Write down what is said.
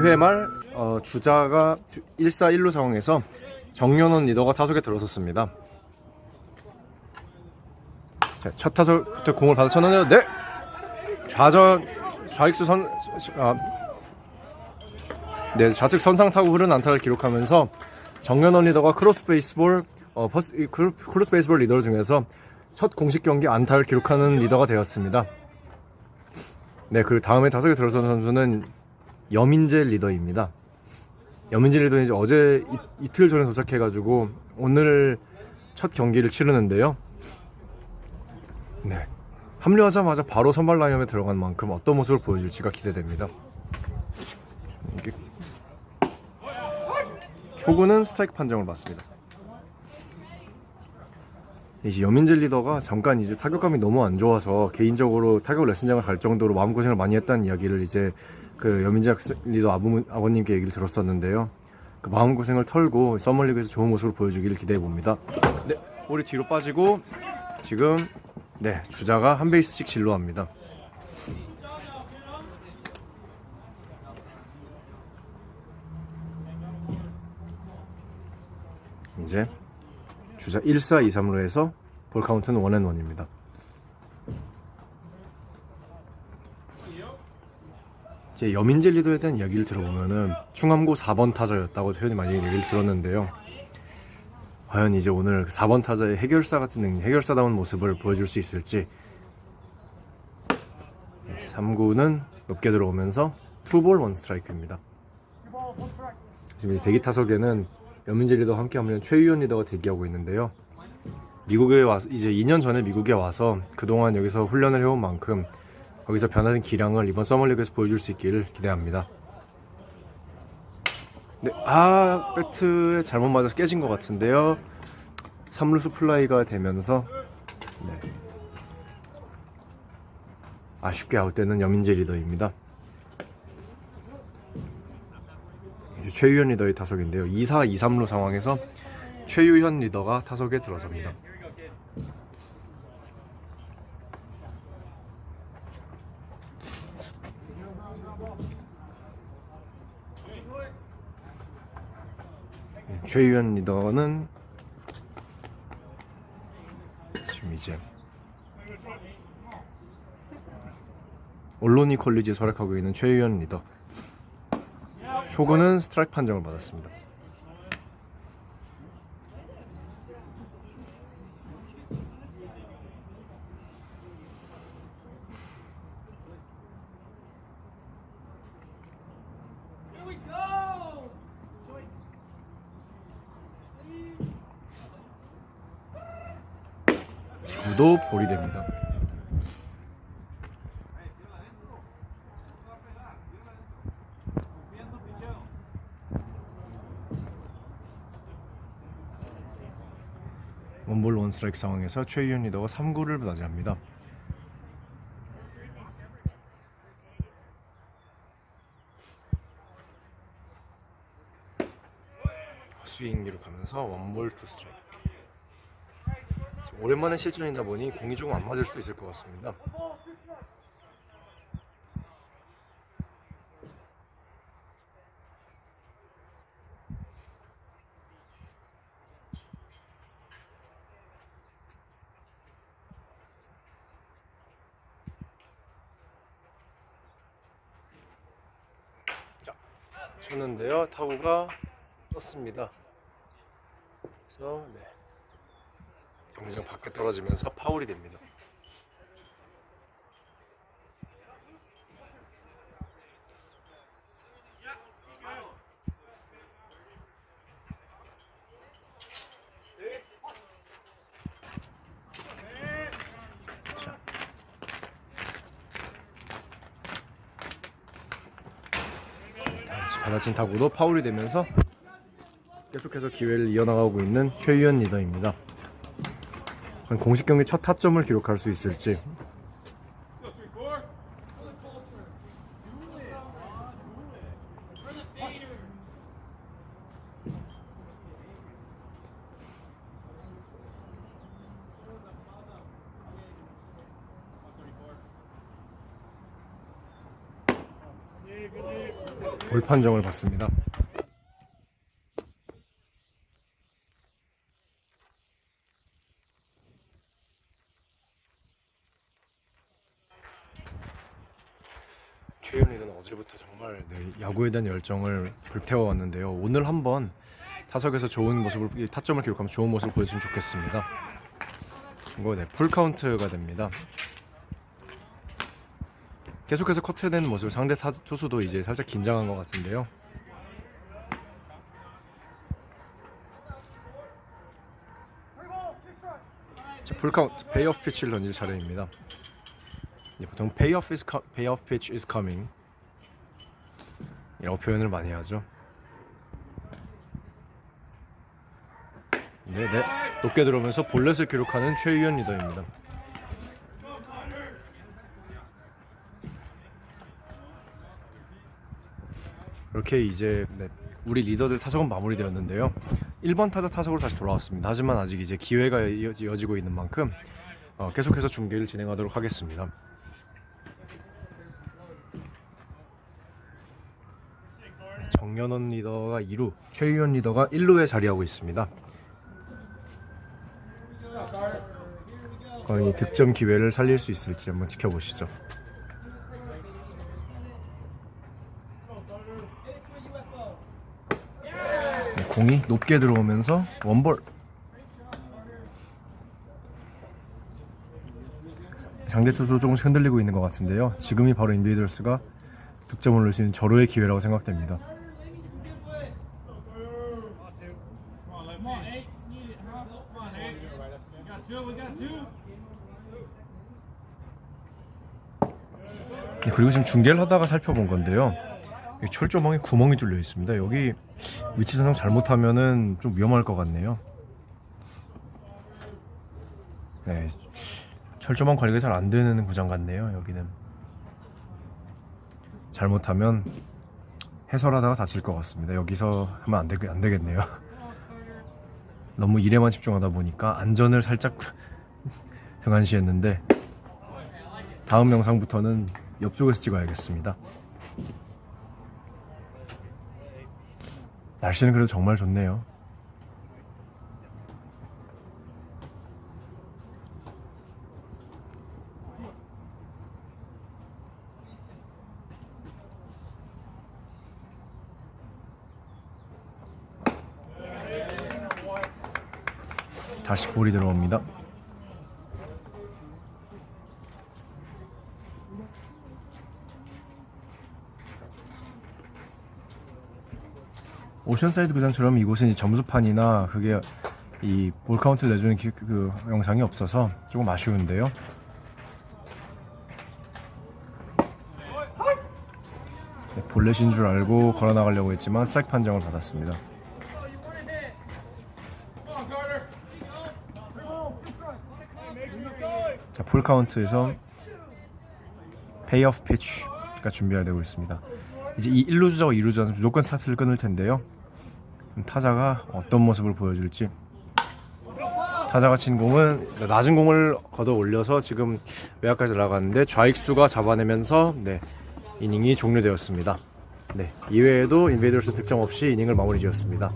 2회 말 어, 주자가 1사 1루 상황에서 정연원 리더가 타석에 들어섰습니다. 자, 첫 타석부터 공을 받아 쳤는데요. 네. 좌전 좌익수 선 아, 네, 좌측 선상 타고 흐른 안타를 기록하면서 정연원 리더가 크로스 베이스볼 어, 크로- 크로스 베이스볼 리더 중에서 첫 공식 경기 안타를 기록하는 리더가 되었습니다. 네, 그 다음에 타석에 들어선 선수는 여민재 리더입니다. 여민재 리더는 이제 어제 이, 이틀 전에 도착해가지고 오늘 첫 경기를 치르는데요. 네, 합류하자마자 바로 선발 라인업에 들어간 만큼 어떤 모습을 보여줄지가 기대됩니다. 초구는 스트라이크 판정을 받습니다. 이제 여민재 리더가 잠깐 이제 타격감이 너무 안 좋아서 개인적으로 타격 레슨장을 갈 정도로 마음고생을 많이 했다는 이야기를 이제 그 여민재 학생- 리더 아부, 아버님께 얘기를 들었었는데요. 그 마음고생을 털고 서머리그에서 좋은 모습을 보여주기를 기대해 봅니다. 네, 볼이 뒤로 빠지고 지금 네 주자가 한 베이스씩 진로합니다. 이제 주자 1사 2, 3로 해서 볼 카운트는 원앤원입니다. 제 여민재 리더에 대한 이야기를 들어보면은 충암고 4번 타자였다고 표현이 많이 얘기를 들었는데요. 과연 이제 오늘 4번 타자의 해결사 같은 능- 해결사다운 모습을 보여줄 수 있을지 3구는 높게 들어오면서 투볼 원 스트라이크입니다. 지금 이제 대기 타석에는 여민재 리더와 함께 하면 최유현 리더가 대기하고 있는데요. 미국에 와서 이제 2년 전에 미국에 와서 그동안 여기서 훈련을 해온 만큼 거기서 변화된 기량을 이번 서머리그에서 보여줄 수 있기를 기대합니다. 네, 아 배트에 잘못 맞아서 깨진 것 같은데요. 3루수 플라이가 되면서 네. 아쉽게 아웃되는 여민재 리더입니다. 최유현 리더의 타석인데요. 2사 2, 3루 상황에서 최유현 리더가 타석에 들어섭니다. 최유현 리더는 지금 이제 언론이 콜리지에 활약하고 있는 최유현 리더 초구는 스트라이크 판정을 받았습니다. 구도 볼이 됩니다. 원볼 원스트라이크 상황에서 최유현 리더가 3구를 맞이합니다. 스윙 기록하면서 원볼 투 스트라이크. 오랜만에 실전이다 보니 공이 조금 안 맞을 수도 있을 것 같습니다. 쳤는데요. 타구가 떴습니다. 그래서 네. 경기장 밖에 떨어지면서 파울이 됩니다. 받아친 타구도 파울이 되면서 계속해서 기회를 이어나가고 있는 최유현 리더입니다. 공식 경기 첫 타점을 기록할 수 있을지. 볼 판정을 받습니다. 최윤 리더는 어제부터 정말 네, 야구에 대한 열정을 불태워왔는데요. 오늘 한번 타석에서 좋은 모습을 이 타점을 기록하면서 좋은 모습을 보여주면 좋겠습니다. 이거 네, 풀 카운트가 됩니다. 계속해서 커트되는 모습 상대 타, 투수도 이제 살짝 긴장한 것 같은데요. 자, 풀 카운트 페이오프 피치를 던질 차례입니다. 예, 보통 co- payoff pitch is coming 이라고 표현을 많이 하죠. 네, 네. 높게 들어오면서 볼넷을 기록하는 최유현 리더입니다. 이렇게 이제 네, 우리 리더들 타석은 마무리되었는데요. 1번 타자 타석으로 다시 돌아왔습니다. 하지만 아직 이제 기회가 이어- 이어지고 있는 만큼 어, 계속해서 중계를 진행하도록 하겠습니다. 정연원 리더가 2루, 최유현 리더가 1루에 자리하고 있습니다. 과연 이 득점 기회를 살릴 수 있을지 한번 지켜보시죠. 네, 공이 높게 들어오면서 원볼. 상대 투수 조금씩 흔들리고 있는 것 같은데요. 지금이 바로 인베이더스가 득점을 넣을 수 있는 절호의 기회라고 생각됩니다. 네, 그리고 지금 중계를 하다가 살펴본 건데요. 이 철조망에 구멍이 뚫려 있습니다. 여기 위치 선정 잘못하면은 좀 위험할 것 같네요. 네, 철조망 관리가 잘 안 되는 구장 같네요. 여기는 잘못하면 해설하다가 다칠 것 같습니다. 여기서 하면 안, 되, 안 되겠네요. 너무 일에만 집중하다 보니까 안전을 살짝 등한시했는데 다음 영상부터는 옆쪽에서 찍어야겠습니다. 날씨는 그래도 정말 좋네요. 다시 볼이 들어옵니다. 오션사이드 구장처럼 이곳은 이제 점수판이나 그게 이 볼 카운트 내주는 기- 그 영상이 없어서 조금 아쉬운데요. 네, 볼넷인 줄 알고 걸어 나가려고 했지만 스트라이크 판정을 받았습니다. 자, 풀 카운트에서 페이오프 피치가 준비가 되고 있습니다. 이제 이 1루 주자와 2루 주자는 무조건 스타트를 끊을 텐데요. 타자가 어떤 모습을 보여줄지. 타자가 친 공은 낮은 공을 걷어 올려서 지금 외야까지 날아갔는데 좌익수가 잡아내면서 네, 이닝이 종료되었습니다. 네, 이외에도 인베이더스 득점 없이 이닝을 마무리 지었습니다.